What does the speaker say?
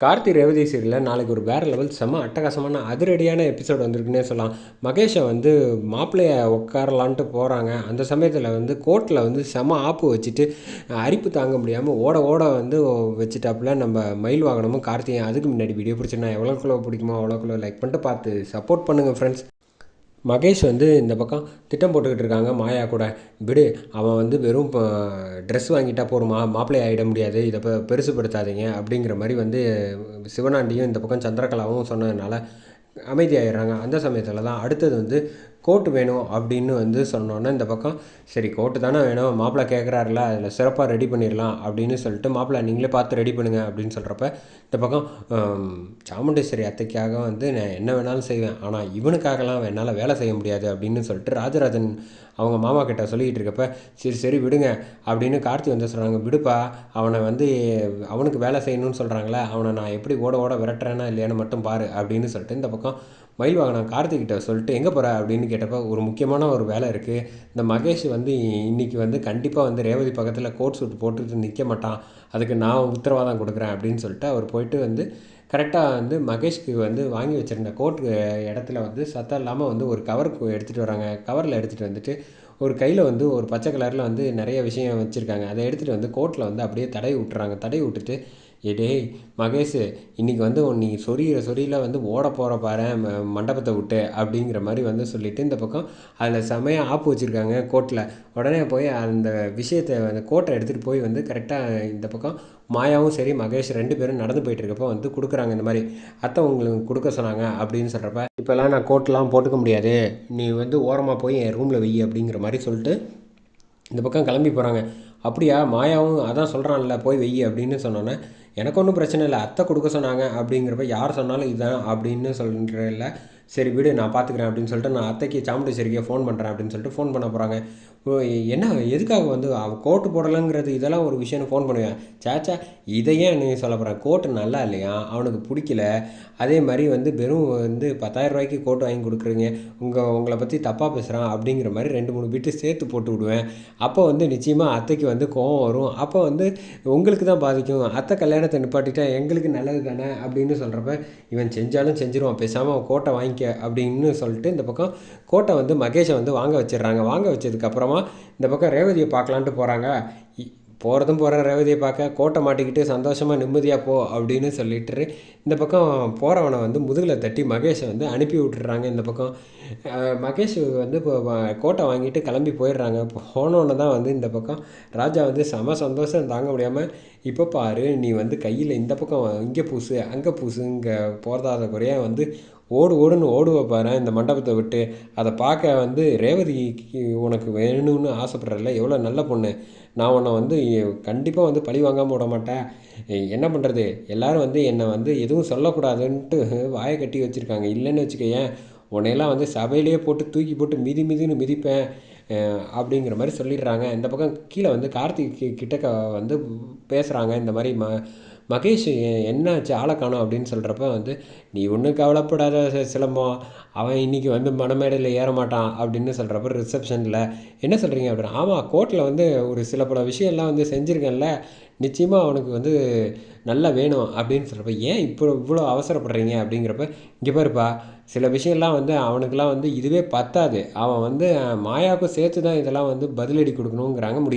கார்த்தி ரேவதி சீரியலில் நாளைக்கு ஒரு வேறு லெவல் செம்ம அட்டகாசமான அதிரடியான எபிசோட் வந்திருக்குன்னே சொல்லலாம். மகேஷை வந்து மாப்பிள்ளைய உட்காரலான்ட்டு போகிறாங்க அந்த சமயத்தில் வந்து கோர்ட்டில் வந்து செம ஆப்பு வச்சுட்டு அரிப்பு தாங்க முடியாமல் ஓட ஓட வந்து வச்சுட்டாப்புல நம்ம மயில் வாகனமும் கார்த்தியும். அதுக்கு முன்னாடி வீடியோ பிடிச்சிருந்தா எவ்வளோக்குள்ள பிடிக்குமோ அவ்வளோக்குள்ள லைக் பண்ணிட்டு பார்த்து சப்போர்ட் பண்ணுங்கள் ஃப்ரெண்ட்ஸ் மகேஷ் வந்து இந்த பக்கம் திட்டம் போட்டுக்கிட்டு இருக்காங்க. மாயா கூட. விடு அவன் வந்து வெறும் இப்போ ட்ரெஸ் வாங்கிட்டா போருமா மாப்பிள்ளை ஆகிட முடியாது. இதை இப்போ பெருசுப்படுத்தாதீங்க அப்படிங்கிற மாதிரி வந்து சிவனாண்டியும் இந்த பக்கம் சந்திரகலாவும் சொன்னதுனால அமைதியாகிடுறாங்க அந்த சமயத்தில் தான் அடுத்தது வந்து கோட்டு வேணும் அப்படின்னு வந்து சொன்னோன்னே இந்த பக்கம் சரி கோட்டு தானே வேணும் மாப்பிள்ளை கேட்குறாருல அதில் சிறப்பாக ரெடி பண்ணிடலாம் அப்படின்னு சொல்லிட்டு மாப்பிள்ளை நீங்களே பார்த்து ரெடி பண்ணுங்கள் அப்படின்னு சொல்கிறப்ப இந்த பக்கம் சாமுண்டேஸ்வரி அத்தைக்காக வந்து நான் என்ன வேணாலும் செய்வேன் ஆனால் இவனுக்காகலாம் என்னால் வேலை செய்ய முடியாது அப்படின்னு சொல்லிட்டு ராஜராஜன் அவங்க மாமா கிட்ட சொல்லிக்கிட்டு இருக்கப்ப சரி சரி விடுங்க அப்படின்னு கார்த்தி வந்து சொல்கிறாங்க விடுப்பா அவனை வந்து அவனுக்கு வேலை செய்யணும்னு சொல்கிறாங்களே அவனை நான் எப்படி ஓட ஓட விரட்டுறேன்னா இல்லையான்னு மட்டும் பாரு அப்படின்னு சொல்லிட்டு இந்த பக்கம் மயில் வாகனம் கார்த்திகிட்ட சொல்லிட்டு எங்கே போகிற அப்படின்னு கேட்டப்போ ஒரு முக்கியமான ஒரு வேலை இருக்குது இந்த மகேஷ் வந்து இன்னைக்கு வந்து கண்டிப்பாக வந்து ரேவதி பக்கத்தில் கோட் சூட் போட்டுட்டு நிற்க மாட்டான். அதுக்கு நான் உத்தரவாதம் கொடுக்குறேன் அப்படின்னு சொல்லிட்டு அவர் போயிட்டு வந்து கரெக்டாக வந்து மகேஷ்க்கு வந்து வாங்கி வச்சுருந்த கோட் இடத்துல வந்து சத்தம் இல்லாமல் வந்து ஒரு கவர் எடுத்துகிட்டு வராங்க. கவரில் எடுத்துகிட்டு வந்துட்டு ஒரு கையில் வந்து ஒரு பச்சை கலரில் வந்து நிறைய விஷயம் வச்சுருக்காங்க. அதை எடுத்துகிட்டு வந்து கோட்டில் வந்து அப்படியே தடவி விட்டுறாங்க. தடவி விட்டுட்டு டேய் மகேஷ் இன்னைக்கு வந்து நீ சொரியிற சொரியில் வந்து ஓட போகிற பாரு மண்டபத்தை விட்டு அப்படிங்கிற மாதிரி வந்து சொல்லிவிட்டு இந்த பக்கம் அதில் செமையாக ஆப்பு வச்சுருக்காங்க கோட்டில் உடனே போய் அந்த விஷயத்தை அந்த கோட்டை எடுத்துகிட்டு போய் வந்து கரெக்டாக இந்த பக்கம் மாயாவும் சரி மகேஷ் ரெண்டு பேரும் நடந்து போயிட்டு இருக்கப்போ வந்து கொடுக்குறாங்க இந்த மாதிரி. அத்தை உங்களுக்கு கொடுக்க சொன்னாங்க அப்படின்னு சொல்கிறப்ப இப்போல்லாம் நான் கோட்லாம் போட்டுக்க முடியாது. நீ வந்து ஓரமாக போய் என் ரூமில் வை அப்படிங்கிற மாதிரி சொல்லிட்டு இந்த பக்கம் கிளம்பி போகிறாங்க அப்படியா? மாயாவும் அதான் சொல்கிறான்ல போய் வெய் அப்படின்னு சொன்னோன்னே எனக்கு ஒன்றும் பிரச்சனை இல்லை அத்தை கொடுக்க சொன்னாங்க அப்படிங்கிறப்ப யார் சொன்னாலும் இதுதான் அப்படின்னு சொல்கிறேன்ல சரி விடு நான் பார்த்துக்கிறேன் அப்படின்னு சொல்லிட்டு நான் அத்தைக்கு சாமுண்டேஸ்வரிக்கே ஃபோன் பண்ணுறேன் அப்படின்னு சொல்லிட்டு ஃபோன் பண்ண போகிறாங்க என்ன எதுக்காக வந்து அவள் கோட்டு போடலைங்கிறது இதெல்லாம் ஒரு விஷயம்னு ஃபோன் பண்ணுவேன். சேச்சா இதை ஏன் நீ சொல்ல போகிறேன் கோட்டு நல்லா இல்லையா? அவனுக்கு பிடிக்கல. அதே மாதிரி வந்து வெறும் வந்து பத்தாயிரம் ரூபாய்க்கு கோட்டு வாங்கி கொடுக்குறீங்க. உங்கள் உங்களை பற்றி தப்பாக பேசுகிறான் அப்படிங்கிற மாதிரி ரெண்டு மூணு பிட்டு சேர்த்து போட்டு விடுவேன். அப்போ வந்து நிச்சயமாக அத்தைக்கு வந்து கோவம் வரும். அப்போ வந்து உங்களுக்கு தான் பாதிக்கும். அத்தை கல்யாணத்தை நிப்பாட்டிட்டா எங்களுக்கு நல்லது தானே அப்படின்னு சொல்கிறப்ப இவன் செஞ்சாலும் செஞ்சிருவான். பேசாமல் அவன் கோட்டை வாங்கிக்க அப்படின்னு சொல்லிட்டு இந்த பக்கம் கோட்டை வந்து மகேஷை வந்து வாங்க வச்சிடுறாங்க. வாங்க வச்சதுக்கப்புறமா இந்த பக்கம் ரேவதியை பார்க்கலான்ட்டு போகிறாங்க போகிறதும் போகிற ரேவதியை பார்க்க கோட்டை மாட்டிக்கிட்டு சந்தோஷமாக நிம்மதியாக போ அப்படின்னு சொல்லிட்டு இந்த பக்கம் போகிறவனை வந்து முதுகில் தட்டி மகேஷை வந்து அனுப்பி விட்டுறாங்க. இந்த பக்கம் மகேஷ் வந்து இப்போ கோட்டை வாங்கிட்டு கிளம்பி போயிடுறாங்க. போனோன்னு தான் வந்து இந்த பக்கம் ராஜா வந்து செம சந்தோஷம் தாங்க முடியாமல் இப்போ பாரு நீ வந்து கையில் இந்த பக்கம் இங்கே பூசு அங்கே பூசு இங்கே போகிறதாத குறையாக வந்து ஓடு ஓடுன்னு ஓடுவ பாரு இந்த மண்டபத்தை விட்டு. அதை பார்க்க வந்து ரேவதிக்கு உனக்கு வேணும்னு ஆசைப்பட்றல எவ்வளோ நல்ல பொண்ணு. நான் உன்னை வந்து கண்டிப்பாக வந்து பழி வாங்காமல் விட மாட்டேன். என்ன பண்ணுறது எல்லோரும் வந்து என்னை வந்து எதுவும் சொல்லக்கூடாதுன்ட்டு வாயை கட்டி வச்சுருக்காங்க. இல்லைன்னு வச்சுக்கோயேன் உன்னையெல்லாம் வந்து சபையிலேயே போட்டு தூக்கி போட்டு மிதி மிதின்னு மிதிப்பேன் அப்படிங்கிற மாதிரி சொல்லிடுறாங்க. இந்த பக்கம் கீழே வந்து கார்த்திக் கிட்டக்க வந்து பேசுகிறாங்க இந்த மாதிரி ம மகேஷ் என்னாச்சு ஆளை காணோம் அப்படின்னு சொல்கிறப்ப வந்து நீ ஒன்றும் கவலைப்படாத சி- சிலம்பம். அவன் இன்றைக்கி வந்து மனமேடையில் ஏற மாட்டான் அப்படின்னு சொல்கிறப்ப ரிசப்ஷனில் என்ன சொல்கிறீங்க அப்படின்னு ஆமாம் கோர்ட்டில் வந்து ஒரு சில பல விஷயம்லாம் வந்து செஞ்சுருக்கேன்ல. நிச்சயமாக அவனுக்கு வந்து நல்லா வேணும் அப்படின்னு சொல்கிறப்ப ஏன் இப்போ இவ்வளோ அவசரப்படுறீங்க? அப்படிங்கிறப்ப இங்கே பாருப்பா சில விஷயம்லாம் வந்து அவனுக்கெல்லாம் வந்து இதுவே பத்தாது. அவன் வந்து மாயாவுக்கும் சேர்த்து தான் இதெல்லாம் வந்து பதிலடி கொடுக்கணுங்கிறாங்க முடியுது